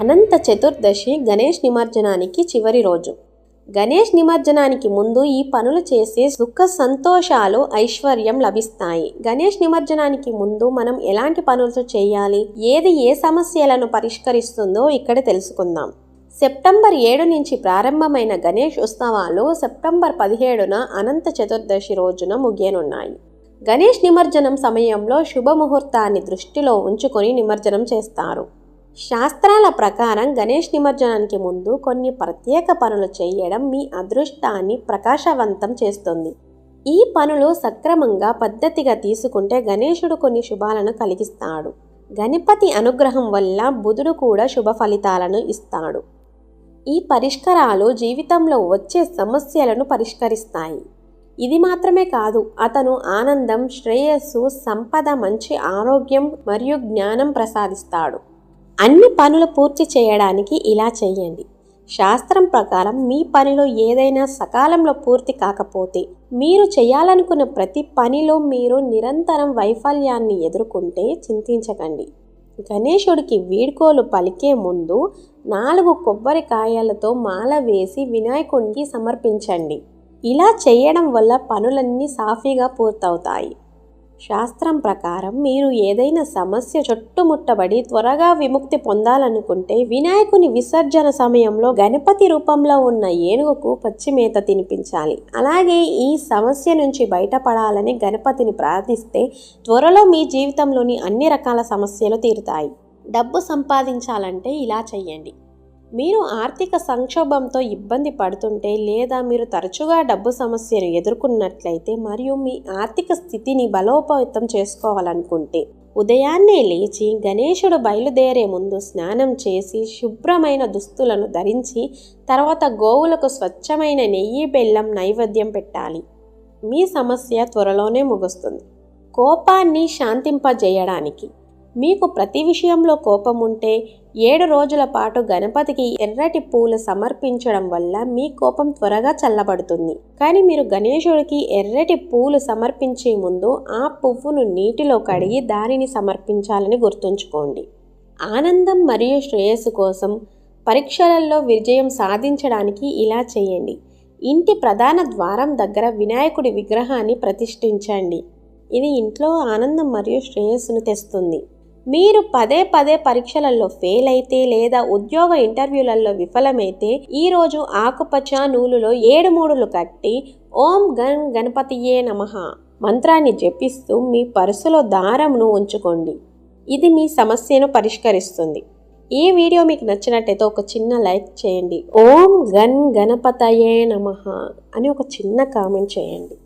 అనంత చతుర్దశి గణేష్ నిమజ్జనానికి చివరి రోజు. గణేష్ నిమజ్జనానికి ముందు ఈ పనులు చేసే సుఖ సంతోషాలు ఐశ్వర్యం లభిస్తాయి. గణేష్ నిమజ్జనానికి ముందు మనం ఎలాంటి పనులు చేయాలి? ఏది ఏ సమస్యలను పరిష్కరిస్తుందో ఇక్కడ తెలుసుకుందాం. సెప్టెంబర్ ఏడు నుంచి ప్రారంభమైన గణేష్ ఉత్సవాలు సెప్టెంబర్ పదిహేడున అనంత చతుర్దశి రోజున ముగియనున్నాయి. గణేష్ నిమజ్జనం సమయంలో శుభముహూర్తాన్ని దృష్టిలో ఉంచుకొని నిమజ్జనం చేస్తారు. శాస్త్రాల ప్రకారం గణేష్ నిమజ్జనానికి ముందు కొన్ని ప్రత్యేక పనులు చేయడం మీ అదృష్టాన్ని ప్రకాశవంతం చేస్తుంది. ఈ పనులు సక్రమంగా పద్ధతిగా తీసుకుంటే గణేశుడు కొన్ని శుభాలను కలిగిస్తాడు. గణపతి అనుగ్రహం వల్ల బుధుడు కూడా శుభ ఫలితాలను ఇస్తాడు. ఈ పరిష్కారాలు జీవితంలో వచ్చే సమస్యలను పరిష్కరిస్తాయి. ఇది మాత్రమే కాదు అతను ఆనందం శ్రేయస్సు సంపద మంచి ఆరోగ్యం మరియు జ్ఞానం ప్రసాదిస్తాడు. అన్ని పనులు పూర్తి చేయడానికి ఇలా చేయండి. శాస్త్రం ప్రకారం మీ పనిలో ఏదైనా సకాలంలో పూర్తి కాకపోతే మీరు చేయాలనుకున్న ప్రతి పనిలో మీరు నిరంతరం వైఫల్యాన్ని ఎదుర్కొంటే చింతించకండి. గణేశుడికి వీడ్కోలు పలికే ముందు నాలుగు కొబ్బరికాయలతో మాల వేసి వినాయకుడికి సమర్పించండి. ఇలా చేయడం వల్ల పనులన్నీ సాఫీగా పూర్తవుతాయి. శాస్త్రం ప్రకారం మీరు ఏదైనా సమస్య చుట్టుముట్టబడి త్వరగా విముక్తి పొందాలనుకుంటే వినాయకుని విసర్జన సమయంలో గణపతి రూపంలో ఉన్న ఏనుగుకు పచ్చిమేత తినిపించాలి. అలాగే ఈ సమస్య నుంచి బయటపడాలని గణపతిని ప్రార్థిస్తే త్వరలో మీ జీవితంలోని అన్ని రకాల సమస్యలు తీరుతాయి. డబ్బు సంపాదించాలంటే ఇలా చెయ్యండి. మీరు ఆర్థిక సంక్షోభంతో ఇబ్బంది పడుతుంటే లేదా మీరు తరచుగా డబ్బు సమస్యను ఎదుర్కొన్నట్లయితే మరియు మీ ఆర్థిక స్థితిని బలోపేతం చేసుకోవాలనుకుంటే ఉదయాన్నే లేచి గణేశుడు బయలుదేరే ముందు స్నానం చేసి శుభ్రమైన దుస్తులను ధరించి తర్వాత గోవులకు స్వచ్ఛమైన నెయ్యి బెల్లం నైవేద్యం పెట్టాలి. మీ సమస్య త్వరలోనే ముగుస్తుంది. కోపాన్ని శాంతింపజేయడానికి మీకు ప్రతి విషయంలో కోపం ఉంటే ఏడు రోజుల పాటు గణపతికి ఎర్రటి పూలు సమర్పించడం వల్ల మీ కోపం త్వరగా చల్లబడుతుంది. కానీ మీరు గణేశుడికి ఎర్రటి పూలు సమర్పించే ముందు ఆ పువ్వును నీటిలో కడిగి దానిని సమర్పించాలని గుర్తుంచుకోండి. ఆనందం మరియు శ్రేయస్సు కోసం పరీక్షలలో విజయం సాధించడానికి ఇలా చేయండి. ఇంటి ప్రధాన ద్వారం దగ్గర వినాయకుడి విగ్రహాన్ని ప్రతిష్ఠించండి. ఇది ఇంట్లో ఆనందం మరియు శ్రేయస్సును తెస్తుంది. మీరు పదే పదే పరీక్షలలో ఫెయిల్ అయితే లేదా ఉద్యోగ ఇంటర్వ్యూలలో విఫలమైతే ఈరోజు ఆకుపచ్చ నూలులో ఏడు మూడులు కట్టి ఓం గన్ గణపతియే నమః మంత్రాన్ని జపిస్తూ మీ పర్సులో దారంను ఉంచుకోండి. ఇది మీ సమస్యను పరిష్కరిస్తుంది. ఈ వీడియో మీకు నచ్చినట్టయితే ఒక చిన్న లైక్ చేయండి. ఓం గన్ గణపతయే నమః అని ఒక చిన్న కామెంట్ చేయండి.